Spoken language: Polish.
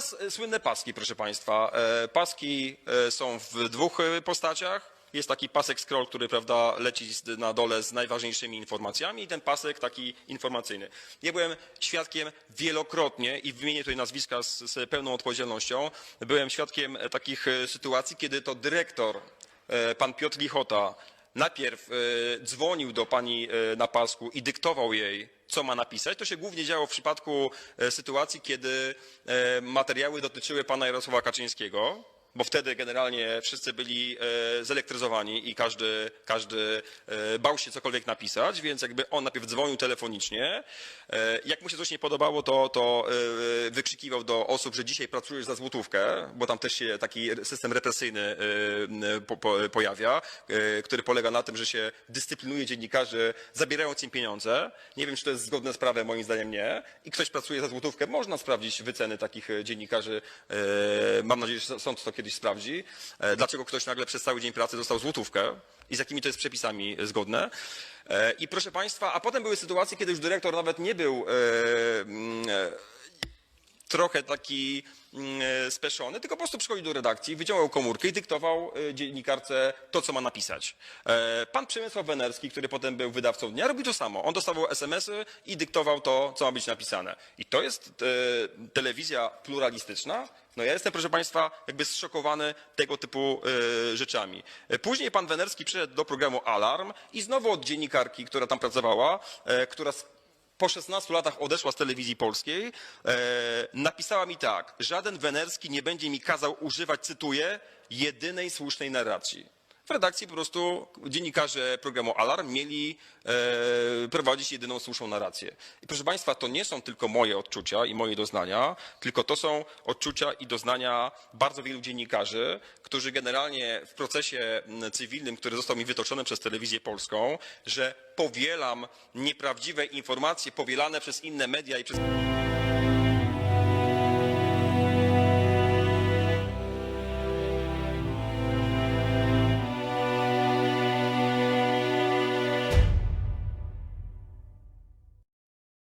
Teraz e, słynne paski, proszę Państwa. E, Paski e, są w dwóch postaciach. Jest taki pasek scroll, który prawda, leci na dole z najważniejszymi informacjami i ten pasek taki informacyjny. Ja byłem świadkiem wielokrotnie i wymienię tutaj nazwiska z, z pełną odpowiedzialnością. Byłem świadkiem takich sytuacji, kiedy to dyrektor, pan Piotr Lichota, najpierw dzwonił do pani na pasku i dyktował jej, co ma napisać. To się głównie działo w przypadku e, sytuacji, kiedy e, materiały dotyczyły pana Jarosława Kaczyńskiego, bo wtedy generalnie wszyscy byli e, zelektryzowani i każdy, każdy e, bał się cokolwiek napisać, więc jakby on najpierw dzwonił telefonicznie. E, Jak mu się coś nie podobało, to, to wykrzykiwał do osób, że dzisiaj pracujesz za złotówkę, bo tam też się taki system represyjny po, po, pojawia, który polega na tym, że się dyscyplinuje dziennikarzy, zabierając im pieniądze. Nie wiem, czy to jest zgodne z prawem, moim zdaniem nie. I ktoś pracuje za złotówkę. Można sprawdzić wyceny takich dziennikarzy. Mam nadzieję, że sąd to kiedyś sprawdzi. E, Dlaczego ktoś nagle przez cały dzień pracy dostał złotówkę i z jakimi to jest przepisami zgodne. E, I proszę Państwa, a potem były sytuacje, kiedy już dyrektor nawet nie był e, mm, trochę taki mm, e, speszony, tylko po prostu przychodził do redakcji, wyciągał komórkę i dyktował e, dziennikarce to, co ma napisać. E, Pan Przemysław Wenerski, który potem był wydawcą dnia, robił to samo. On dostawał SMS-y i dyktował to, co ma być napisane. I to jest telewizja pluralistyczna. No ja jestem, proszę Państwa, jakby zszokowany tego typu rzeczami. Później pan Wenerski przyszedł do programu Alarm i znowu od dziennikarki, która tam pracowała, która po 16 latach odeszła z telewizji polskiej, e, napisała mi tak, żaden Wenerski nie będzie mi kazał używać, cytuję, jedynej słusznej narracji. W redakcji po prostu dziennikarze programu Alarm mieli e, prowadzić jedyną słuszną narrację. I proszę Państwa, to nie są tylko moje odczucia i moje doznania, tylko to są odczucia i doznania bardzo wielu dziennikarzy, którzy generalnie w procesie cywilnym, który został mi wytoczony przez telewizję polską, że powielam nieprawdziwe informacje powielane przez inne media i przez...